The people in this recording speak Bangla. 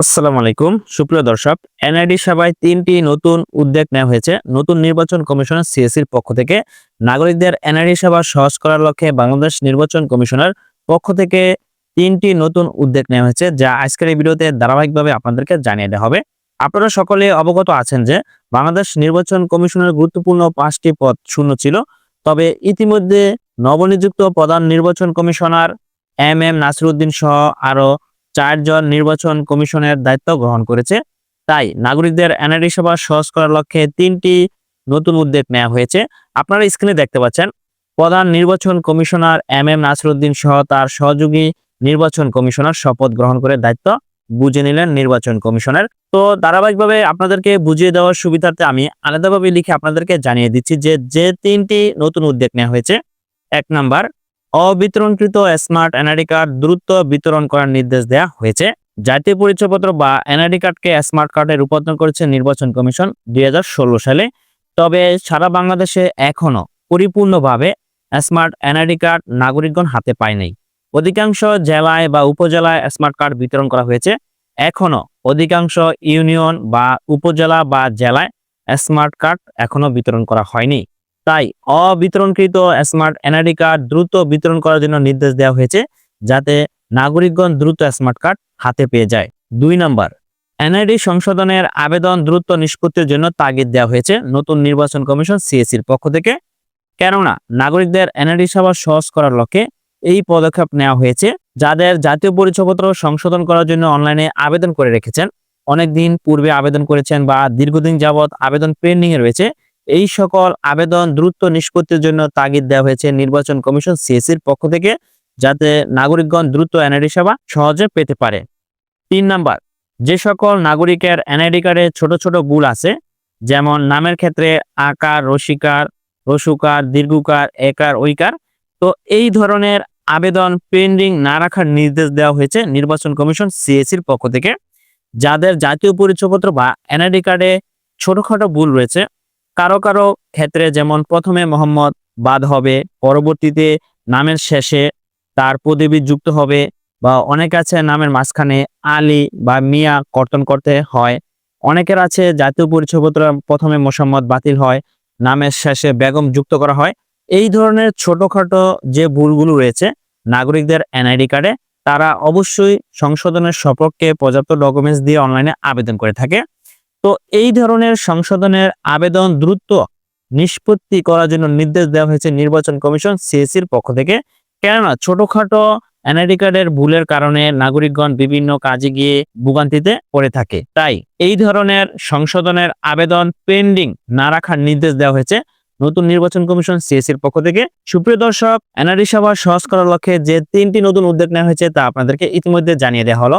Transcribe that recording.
আসসালামু আলাইকুম। সুপ্রিয় দর্শক, এনআইডি সভায় তিনটি নতুন উদ্যোগ নেওয়া হয়েছে। নতুন নির্বাচন কমিশনার সিএসির পক্ষ থেকে। নাগরিকদের এনআইডি সেবা সহজ করার লক্ষ্যে বাংলাদেশ নির্বাচন কমিশনার পক্ষ থেকে তিনটি নতুন উদ্যোগ নেওয়া হয়েছে, যা আজকের এই ভিডিওতে ধারাবাহিকভাবে আপনাদেরকে জানিয়ে দেওয়া হবে। আপনারা সকলে অবগত আছেন যে বাংলাদেশ নির্বাচন কমিশনের গুরুত্বপূর্ণ পাঁচটি পদ শূন্য ছিল। তবে ইতিমধ্যে নবনিযুক্ত প্রধান নির্বাচন কমিশনার এম এম নাসিরুদ্দিন সহ আরও চারজন নির্বাচন কমিশনের দায়িত্ব গ্রহণ করেছে। তাই নাগরিকদের এনআইডি সেবা সহজ করার লক্ষ্যে তিনটি নতুন উদ্যোগ নেওয়া হয়েছে। আপনারা স্ক্রিনে দেখতে পাচ্ছেন, প্রধান নির্বাচন কমিশনার এম এম নাসরুদ্দিন সহ তার সহযোগী নির্বাচন কমিশনার শপথ গ্রহণ করে দায়িত্ব বুঝে নিলেন নির্বাচন কমিশনের। তো ধারাবাহিকভাবে আপনাদেরকে বুঝিয়ে দেওয়ার সুবিধার্থে আমি আলাদাভাবে লিখে আপনাদেরকে জানিয়ে দিচ্ছি যে যে তিনটি নতুন উদ্যোগ নেওয়া হয়েছে, এক নাম্বার অবিতরণকৃত স্মার্ট এনআইডি কার্ড দ্রুত বিতরণ করার নির্দেশ দেওয়া হয়েছে। জাতীয় পরিচয়পত্র বা এনআইডি কার্ডকে স্মার্ট কার্ডে রূপান্তর করেছে নির্বাচন কমিশন দুই হাজার ষোলো সালে। তবে সারা বাংলাদেশে এখনও পরিপূর্ণভাবে স্মার্ট এনআইডি কার্ড নাগরিকগণ হাতে পায় নাই। অধিকাংশ জেলায় বা উপজেলায় স্মার্ট কার্ড বিতরণ করা হয়েছে। এখনও অধিকাংশ ইউনিয়ন বা উপজেলা বা জেলায় স্মার্ট কার্ড এখনও বিতরণ করা হয়নি। তাই অবিতরণকৃত স্মার্ট এনআইডি কার্ড দ্রুত বিতরণ করার জন্য নির্দেশ দেওয়া হয়েছে যাতে নাগরিকগণ দ্রুত স্মার্ট কার্ড হাতে পেয়ে যায়। দুই নম্বর এনআইডি সংশোধনের আবেদন দ্রুত নিষ্পত্তির জন্য তাগিদ দেওয়া হয়েছে নতুন নির্বাচন কমিশন সিএসির পক্ষ থেকে। কেননা, নাগরিকদের এনআইডি সেবা সহজ করার লক্ষ্যে এই পদক্ষেপ নেওয়া হয়েছে, যাদের জাতীয় পরিচয়পত্র সংশোধন করার জন্য অনলাইনে আবেদন করে রেখেছেন। অনেকদিন পূর্বে আবেদন করেছেন বা দীর্ঘদিন যাবৎ আবেদন পেন্ডিং এ রয়েছে এই সকল আবেদন দ্রুত নিষ্পত্তির জন্য তাগিদ দেওয়া হয়েছে নির্বাচন কমিশন সিএসির পক্ষ থেকে, যাতে নাগরিকগণ দ্রুত এনআইডি সেবা সহজে পেতে পারে। তিন নাম্বার, যে সকল নাগরিকের এনআইডি কার্ডে ছোট ছোট ভুল আছে, যেমন নামের ক্ষেত্রে আকার, রসিকার, রসুকার, দীর্ঘকার, একার, ঐকার, তো এই ধরনের আবেদন পেন্ডিং না রাখার নির্দেশ দেওয়া হয়েছে নির্বাচন কমিশন সিএসির পক্ষ থেকে। যাদের জাতীয় পরিচয়পত্র বা এনআইডি কার্ডে ছোটখাটো ভুল রয়েছে কারও কারও ক্ষেত্রে যেমন প্রথমে মোহাম্মদ বাদ হবে, পরবর্তীতে নামের শেষে তার পদবী যুক্ত হবে বা অনেক আছে নামের মাঝখানে আলী বা মিয়া কর্তন করতে হয়। অনেকের আছে জাতীয় পরিচয়পত্র প্রথমে মোসাম্মদ বাতিল হয়, নামের শেষে বেগম যুক্ত করা হয়। এই ধরনের ছোটখাটো যে ভুলগুলো রয়েছে নাগরিকদের এনআইডি কার্ডে, তারা অবশ্যই সংশোধনের সপক্ষে পর্যাপ্ত ডকুমেন্টস দিয়ে অনলাইনে আবেদন করে থাকে। তো এই ধরনের সংশোধনের আবেদন দ্রুত নিষ্পত্তি করার জন্য নির্দেশ দেওয়া হয়েছে নির্বাচন কমিশন সিএসির পক্ষ থেকে। কেননা ছোটখাটো এনআইডি কার্ডের ভুলের কারণে নাগরিকগণ বিভিন্ন কাজে গিয়ে ভোগান্তিতে পড়ে থাকে। তাই এই ধরনের সংশোধনের আবেদন পেন্ডিং না রাখার নির্দেশ দেওয়া হয়েছে নতুন নির্বাচন কমিশন সিএসির পক্ষ থেকে। সুপ্রিয় দর্শক এনআরডি সভা সহজ করার লক্ষ্যে যে তিনটি নতুন উদ্যোগ নেওয়া হয়েছে তা আপনাদেরকে ইতিমধ্যে জানিয়ে দেওয়া হলো।